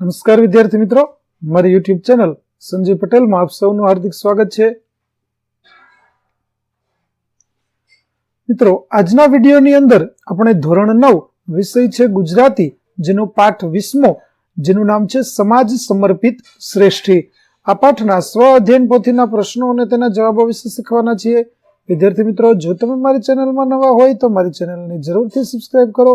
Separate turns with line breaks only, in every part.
નમસ્કાર વિદ્યાર્થી મિત્રો. મારી યુટ્યુબ ચેનલ સંજય પટેલમાં આપ સૌનું હાર્દિક સ્વાગત છે. મિત્રો, આજના વિડીયોની અંદર આપણે ધોરણ નવ વિષય છે ગુજરાતી, જેનો પાઠ વીસમો, જેનું નામ છે સમાજ સમર્પિત શ્રેષ્ઠી. આ પાઠના સ્વ અધ્યયન પોથીના પ્રશ્નો અને તેના જવાબો વિશે શીખવાના છીએ. વિદ્યાર્થી મિત્રો, જો તમે મારી ચેનલમાં નવા હોય તો મારી ચેનલને જરૂરથી સબસ્ક્રાઇબ કરો.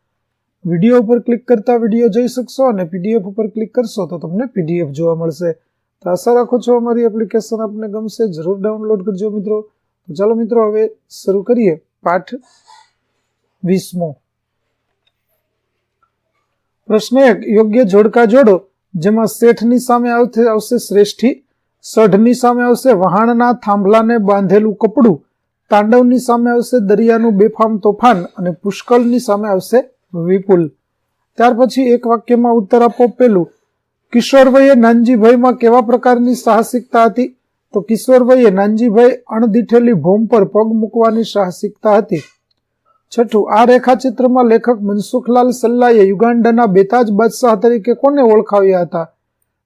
વીડિયો ઉપર ક્લિક કરતા વીડિયો જોઈ શકશો અને પીડીએફ ઉપર ક્લિક કરશો તો તમને પીડીએફ જોવા મળશે. તો આશા રાખો છો અમારી એપ્લિકેશન આપને ગમશે, જરૂર ડાઉનલોડ કરજો મિત્રો. તો ચાલો મિત્રો હવે શરૂ કરીએ પાઠ વીસમો. પ્રશ્ન એક, યોગ્ય જોડકા જોડો, જેમાં શેઠની સામે આવશે આવશે શ્રેષ્ઠી, સઢની સામે આવશે વહાણના થાંભલાને બાંધેલું કપડું, તાંડવની સામે આવશે દરિયાનું બેફામ તોફાન અને પુષ્કળની સામે આવશે વિપુલ. ત્યાર પછી એક વાક્યમાં ઉત્તર આપો પેલું. કિશોરભાઈએ નાનજીભાઈમાં કેવા પ્રકારની સાહસિકતા હતી? તો કિશોરભાઈએ નાનજીભાઈ અણદીઠેલી ભૂમ પર પગ મૂકવાની સાહસિકતા હતી. છઠ્ઠું, આ રેખાચિત્રમાં લેખક મનસુખલાલ સલ્લાએ યુગાન્ડાના બેતાજ બાદશાહ તરીકે કોને ઓળખાવ્યા હતા?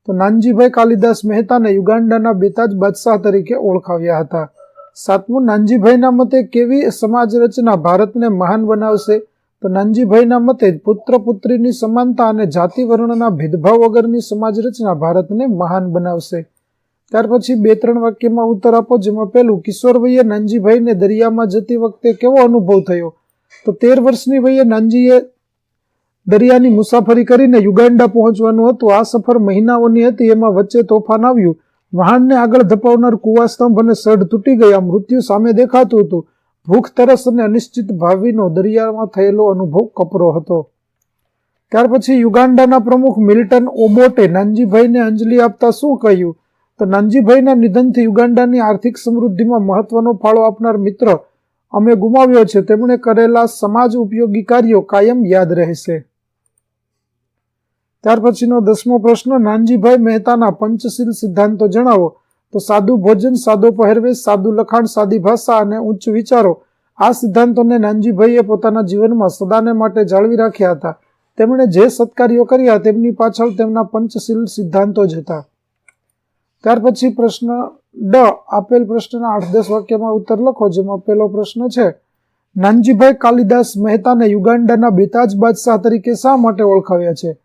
તો નાનજીભાઈ કાલિદાસ મહેતાને યુગાન્ડાના બેતાજ બાદશાહ તરીકે ઓળખાવ્યા હતા. સાતમું, નાનજીભાઈના મતે કેવી સમાજ રચના ભારતને મહાન બનાવશે? તો નાનજીભાઈના મતે પુત્ર પુત્રીની સમાનતા અને જાતિ વર્ણના ભેદભાવ વગરની સમાજ રચના ભારતને મહાન બનાવશે. ત્યાર પછી બે ત્રણ વાક્યમાં ઉત્તર આપો, જેમાં પહેલું કિશોરભાઈએ નાનજીભાઈને દરિયામાં જતી વખતે કેવો અનુભવ થયો? તો તેર વર્ષની વયે નાનજીએ દરિયાની મુસાફરી કરીને યુગાન્ડા પહોંચવાનું હતું. આ સફર મહિનાઓની હતી, એમાં વચ્ચે તોફાન આવ્યું. વાહનને આગળ ધપાવનાર કુવા સ્તંભ અને સઢ તૂટી ગયા. મૃત્યુ સામે દેખાતું હતું. ભૂખ તરસ અને અનિશ્ચિત ભાવિનો દરિયામાં થયેલો અનુભવ કપરો હતો. ત્યાર પછી યુગાન્ડાના પ્રમુખ મિલ્ટન ઓબોટે નાનજીભાઈને અંજલિ આપતા શું કહ્યું? તો નાનજીભાઈના નિધનથી યુગાન્ડાની આર્થિક સમૃદ્ધિમાં મહત્વનો ફાળો આપનાર મિત્ર અમે ગુમાવ્યો છે. તેમણે કરેલા સમાજ ઉપયોગી કાર્યો કાયમ યાદ રહેશે. ત્યાર પછીનો દસમો પ્રશ્ન, નાનજીભાઈ મહેતાના પંચશીલ સિદ્ધાંતો જણાવો. તો સાદું ભોજન, સાદો પહેરવેશ, સાદું લખાણ, સાદી ભાષા અને ઉચ્ચ વિચારો આ સિદ્ધાંતોને નાનજીભાઈએ પોતાના જીવનમાં સદાને માટે જાળવી રાખ્યા હતા. તેમણે જે સત્કાર્યો કર્યા તેમની પાછળ તેમના પંચશીલ સિદ્ધાંતો જ હતા. ત્યાર પછી પ્રશ્ન ડ, આપેલ પ્રશ્નના આઠ દસ વાક્યમાં ઉત્તર લખો, જેમાં પહેલો પ્રશ્ન છે, નાનજીભાઈ કાલિદાસ મહેતાને યુગાન્ડાના બેતાજ બાદશાહ તરીકે શા માટે ઓળખાવ્યા છે?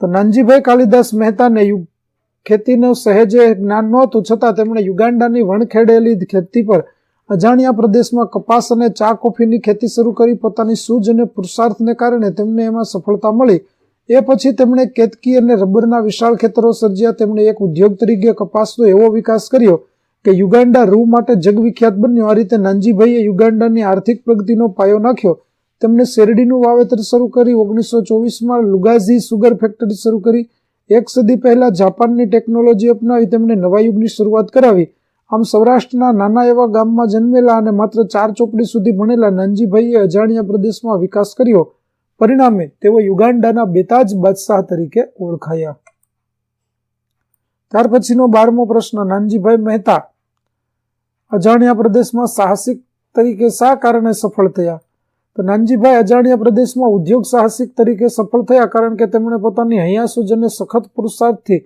તો નાનજીભાઈ કાલિદાસ મહેતાને ખેતીનું સહેજે જ્ઞાન નહોતું, છતાં તેમણે યુગાન્ડાની વણખેડેલી ખેતી પર અજાણ્યા પ્રદેશમાં કપાસ અને ચા કોફીની ખેતી શરૂ કરી પોતાની સૂઝ અને પુરુષાર્થને કારણે તેમને એમાં સફળતા મળી. એ પછી તેમણે કેતકી અને રબરના વિશાળ ખેતરો સર્જ્યા. તેમણે એક ઉદ્યોગ તરીકે કપાસનો એવો વિકાસ કર્યો કે યુગાન્ડા રૂ માટે જગવિખ્યાત બન્યો. આ રીતે નાનજીભાઈએ યુગાન્ડાની આર્થિક પ્રગતિનો પાયો નાખ્યો. તેમણે શેરડીનું વાવેતર શરૂ કરી. ઓગણીસો ચોવીસમાં લુગાઝી સુગર ફેક્ટરી શરૂ કરી. એક સદી પહેલા જાપાનની ટેકનોલોજી અપનાવી તેમણે નવા યુગની શરૂઆત કરાવી. આમ સૌરાષ્ટ્રના નાના એવા ગામમાં જન્મેલા અને માત્ર ચાર ચોપડી સુધી ભણેલા નાનજીભાઈએ અજાણ્યા પ્રદેશમાં વિકાસ કર્યો. પરિણામે તેઓ યુગાન્ડાના બેતાજ બાદશાહ તરીકે ઓળખાયા. ત્યાર પછીનો બારમો પ્રશ્ન, નાનજીભાઈ મહેતા. અજાણ્યા પ્રદેશમાં સાહસિક તરીકે શા કારણે સફળ થયા? તો નાનજીભાઈ અજાણ્યા પ્રદેશમાં ઉદ્યોગ સાહસિક તરીકે સફળ થયા કારણ કે તેમણે પોતાની હૈયાસૂજ અને સખત પુરુષાર્થથી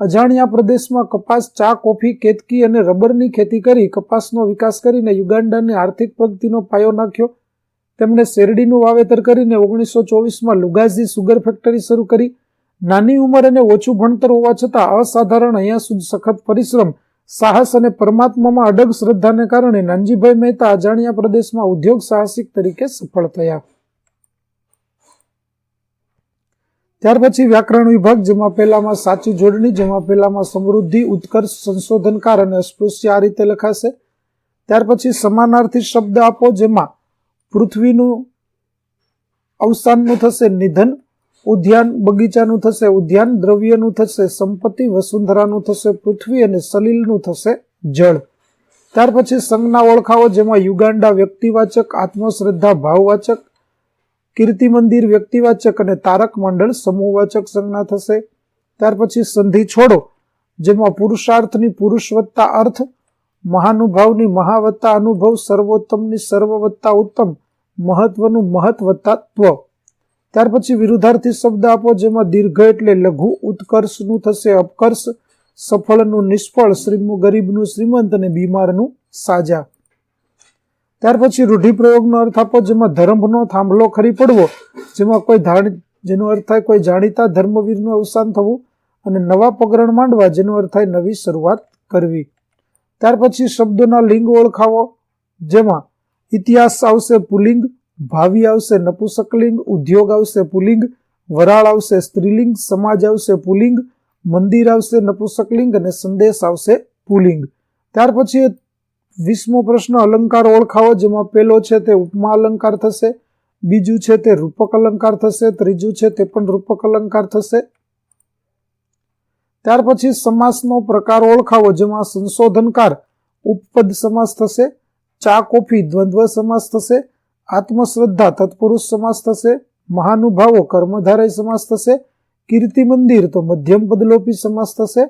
અજાણ્યા પ્રદેશમાં કપાસ, ચા, કોફી, કેતકી અને રબરની ખેતી કરી કપાસનો વિકાસ કરીને યુગાન્ડાની આર્થિક પ્રગતિનો પાયો નાખ્યો. તેમણે શેરડીનું વાવેતર કરીને ઓગણીસો ચોવીસમાં લુગાઝી સુગર ફેક્ટરી શરૂ કરી. નાની ઉંમર અને ઓછું ભણતર હોવા છતાં અસાધારણ હૈયાસૂજ સખત પરિશ્રમ સાહસ અને પરમાત્મામાં અડગ શ્રદ્ધાને કારણે નાનજીભાઈ મહેતા અજાણ્યા પ્રદેશમાં ઉદ્યોગ સાહસિક તરીકે સફળ થયા. ત્યાર પછી વ્યાકરણ વિભાગ, જેમાં પહેલામાં સાચી જોડણી, જેમાં પહેલામાં સમૃદ્ધિ, ઉત્કર્ષ સંશોધનકાર અને અસ્પૃશ્ય આ રીતે લખાશે. ત્યાર પછી સમાનાર્થી શબ્દ આપો, જેમાં પૃથ્વીનું અવસાનનું થશે નિધન ઉદ્યાન બગીચાનું થશે, ઉદ્યાન દ્રવ્યનું થશે, સંપત્તિ વસુંધરાનું થશે, પૃથ્વી અને સલીલનું થશે જળ. ત્યાર પછી સંજ્ઞા ઓળખાવો, જેમાં યુગાંડા વ્યક્તિવાચક, આત્મશ્રદ્ધા ભાવવાચક, કીર્તિ મંદિર વ્યક્તિવાચક અને તારક મંડળ સમૂહવાચક સંજ્ઞા થશે. ત્યાર પછી સંધિ છોડો, જેમાં પુરુષાર્થની પુરુષવત્તા અર્થ, મહાનુભાવની મહાવત્તા અનુભવ, સર્વોત્તમની સર્વવત્તા ઉત્તમ, મહત્વનું મહત્વ ત્વ. ત્યાર પછી વિરુદ્ધાર્થી શબ્દ આપો, જેમાં દીર્ઘ એટલે લઘુ, ઉત્કર્ષનું થશે અપકર્ષ, સફળનું નિષ્ફળ, શ્રીમ, ગરીબનું શ્રીમંત અને બીમારનું સાજા. ત્યાર પછી રૂઢિપ્રયોગનો અર્થ આપો, જેમાં ધર્મનો થાંભલો ખરી પડવો, જેમાં કોઈ ધારણી, જેનો અર્થ થાય કોઈ જાણીતા ધર્મવીરનું અવસાન થવું અને નવા પગરણ માંડવા, જેનો અર્થ થાય નવી શરૂઆત કરવી. ત્યાર પછી શબ્દોના લિંગ ઓળખાવો, જેમાં ઇતિહાસ આવશે પુલિંગ ભાવિ આવશે નપુસકલિંગ, ઉદ્યોગ આવશે પુલિંગ, વરાળ આવશે સ્ત્રીલિંગ, સમાજ આવશે પુલિંગ, મંદિર આવશે નપુસકલિંગ અને સંદેશ આવશે પુલિંગ. ત્યાર પછી વીસમો પ્રશ્ન, અલંકાર ઓળખાવો, જેમાં પહેલો છે તે ઉપમા અલંકાર થશે, બીજું છે તે રૂપક અલંકાર થશે, ત્રીજું છે તે પણ રૂપક અલંકાર થશે. ત્યાર પછી સમાસનો પ્રકાર ઓળખાવો, જેમાં સંશોધનકાર ઉપપદ સમાસ થશે, ચા કોફી દ્વંદ્વ સમાસ થશે આત્મશ્રદ્ધા તત્પુરુષ સમાસ થશે, મહાનુભાવો કર્મધારય સમાસ થશે, કીર્તિ મંદિર તો મધ્યમ પદલોપી સમાસ થશે.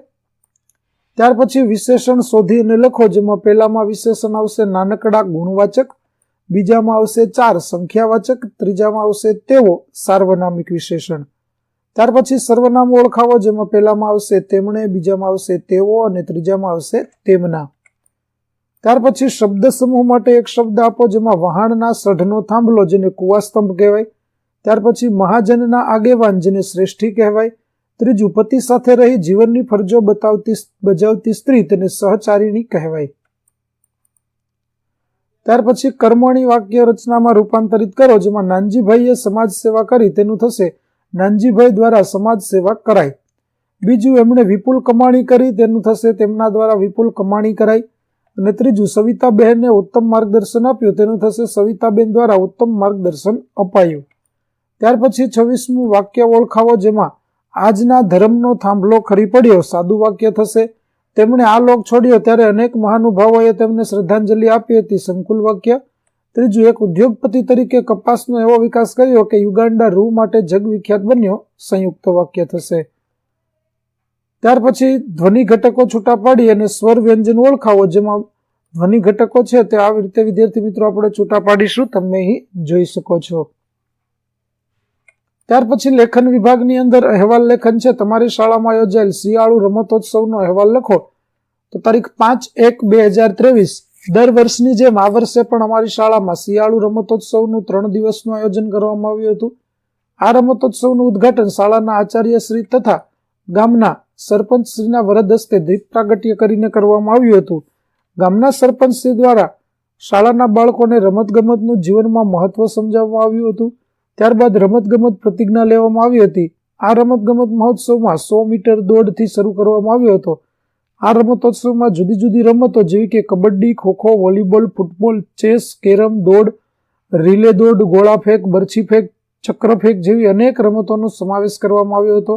ત્યાર પછી વિશેષણ શોધી અને લખો, જેમાં પહેલામાં વિશેષણ આવશે નાનકડા ગુણવાચક, બીજામાં આવશે ચાર સંખ્યાવાચક, ત્રીજામાં આવશે તેવો સાર્વનામિક વિશેષણ. ત્યાર પછી સર્વનામ ઓળખાવો, જેમાં પહેલામાં આવશે તેમણે, બીજામાં આવશે તેઓ અને ત્રીજામાં આવશે તેમના. ત્યાર પછી શબ્દ સમૂહ માટે એક શબ્દ આપો જેમાં વહાણના સઢનો થાંભલો જેને કુવાસ્તંભ કહેવાય. ત્યાર પછી મહાજનના આગેવાન જેને શ્રેષ્ઠી કહેવાય. ત્રીજું, પતિ સાથે રહી જીવનની ફરજો બતાવતી બજાવતી સ્ત્રી તેને સહચારિણી કહેવાય. ત્યાર પછી કર્મણી વાક્ય રચનામાં રૂપાંતરિત કરો, જેમાં નાનજીભાઈએ સમાજ સેવા કરી તેનું થશે. નાનજીભાઈ દ્વારા સમાજ સેવા કરાય બીજું, એમણે વિપુલ કમાણી કરી, તેનું થશે તેમના દ્વારા વિપુલ કમાણી કરાઈ. અને ત્રીજું સવિતાબહેનને ઉત્તમ માર્ગદર્શન આપ્યું. તેનું થશે સવિતાબેન દ્વારા ઉત્તમ માર્ગદર્શન અપાયું. ત્યાર પછી છવ્વીસમું વાક્ય ઓળખાવો, જેમાં આજના ધર્મનો થાંભલો ખરી પડ્યો. સાદું વાક્ય થશે, તેમણે આ લોક છોડ્યો ત્યારે અનેક મહાનુભાવોએ તેમને શ્રદ્ધાંજલિ આપી હતી. સંકુલ વાક્ય. ત્રીજું, એક ઉદ્યોગપતિ તરીકે કપાસનો એવો વિકાસ કર્યો કે યુગાન્ડા રૂ માટે જગવિખ્યાત બન્યો. સંયુક્ત વાક્ય થશે. ત્યાર પછી ધ્વનિ ઘટકો છૂટા પાડી અને સ્વર વ્યંજન ઓળખાવો, જેમાં ધ્વનિ ઘટકો છે તે આવી રીતે, વિદ્યાર્થી મિત્રો, આપણે છૂટા પાડીશું. તમે અહીં જોઈ શકો છો. ત્યાર પછી લેખન વિભાગની અંદર અહેવાલ લેખન છે. તમારી શાળામાં યોજાયેલ શિયાળુ રમતોત્સવનો અહેવાલ લખો. તો તારીખ પાંચ એક બે હજાર ત્રેવીસ. દર વર્ષની જેમ આ વર્ષે પણ અમારી શાળામાં શિયાળુ રમતોત્સવનું ત્રણ દિવસનું આયોજન કરવામાં આવ્યું હતું. આ રમતોત્સવનું ઉદ્ઘાટન શાળાના આચાર્ય શ્રી તથા ગામના સરપંચ શ્રીના વરદ હસ્તે દીપ પ્રાગટ્ય કરીને કરવામાં આવ્યું હતું. ગામના સરપંચ શ્રી દ્વારા શાળાના બાળકોને રમતગમતનું જીવનમાં મહત્વ સમજાવવામાં આવ્યું હતું. ત્યારબાદ રમતગમત પ્રતિજ્ઞા લેવામાં આવી હતી. આ રમતગમત મહોત્સવમાં સો મીટર દોડથી શરૂ કરવામાં આવ્યો હતો. આ રમતોત્સવમાં જુદી જુદી રમતો જેવી કે kabaddi, kho kho, volleyball, football, chess, carrom, દોડ, રીલે દોડ ગોળા ફેંક બરછી ફેંક ચક્ર ફેંક જેવી અનેક રમતોનો સમાવેશ કરવામાં આવ્યો હતો.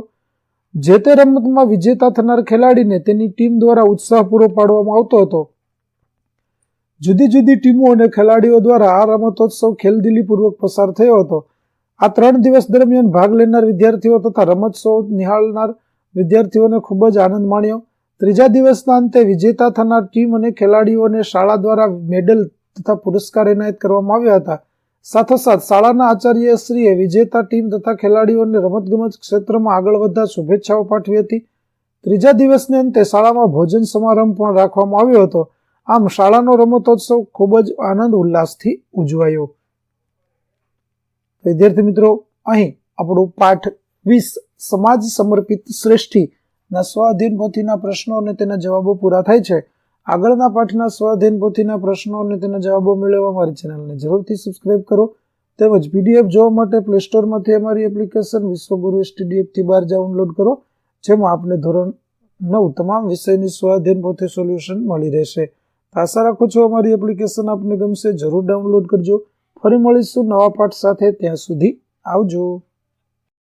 જે તે રમતમાં વિજેતા થનાર ખેલાડીને તેની ટીમ દ્વારા ઉત્સાહ પૂરો પાડવામાં આવતો હતો. જુદી જુદી ટીમો અને ખેલાડીઓ દ્વારા આ રમતોત્સવ ખેલદિલીપૂર્વક પસાર થયો હતો. આ ત્રણ દિવસ દરમિયાન ભાગ લેનાર વિદ્યાર્થીઓ તથા રમતોત્સવ નિહાળનાર વિદ્યાર્થીઓને ખૂબ જ આનંદ માણ્યો. ત્રીજા દિવસના અંતે વિજેતા થનાર ટીમ અને ખેલાડીઓને શાળા દ્વારા મેડલ તથા પુરસ્કાર એનાયત કરવામાં આવ્યા હતા. સાથોસાથ શાળાના આચાર્ય શ્રીએ વિજેતા ટીમ તથા ખેલાડીઓને રમતગમત ક્ષેત્રમાં આગળ વધતા શુભેચ્છાઓ પાઠવી હતી. ત્રીજા દિવસને અંતે શાળામાં ભોજન સમારંભ પણ રાખવામાં આવ્યો હતો. આમ શાળાનો રમતોત્સવ ખૂબ જ આનંદ ઉલ્લાસથી ઉજવાયો. વિદ્યાર્થી મિત્રો, અહીં આપણું પાઠ વીસ સમાજ સમર્પિત શ્રેષ્ઠી ના સ્વાધીન પોથીના પ્રશ્નો અને તેના જવાબો પૂરા થાય છે. આગળના પાઠના સ્વાધીન પોથીના પ્રશ્નો અને તેના જવાબો મેળવવા મારી ચેનલને જરૂરથી સબસ્ક્રાઇબ કરો. તેમજ પીડીએફ જોવા માટે પ્લે સ્ટોરમાંથી અમારી એપ્લિકેશન વિશ્વગુરુ એસટીડીએફથી બહાર ડાઉનલોડ કરો, જેમાં આપને ધોરણ નવ તમામ વિષયની સ્વાધીન પોથી સોલ્યુશન મળી રહેશે. આશા રાખું છું અમારી એપ્લિકેશન આપને ગમશે. જરૂર ડાઉનલોડ કરજો. ફરી મળીશું નવા પાઠ સાથે. ત્યાં સુધી આવજો.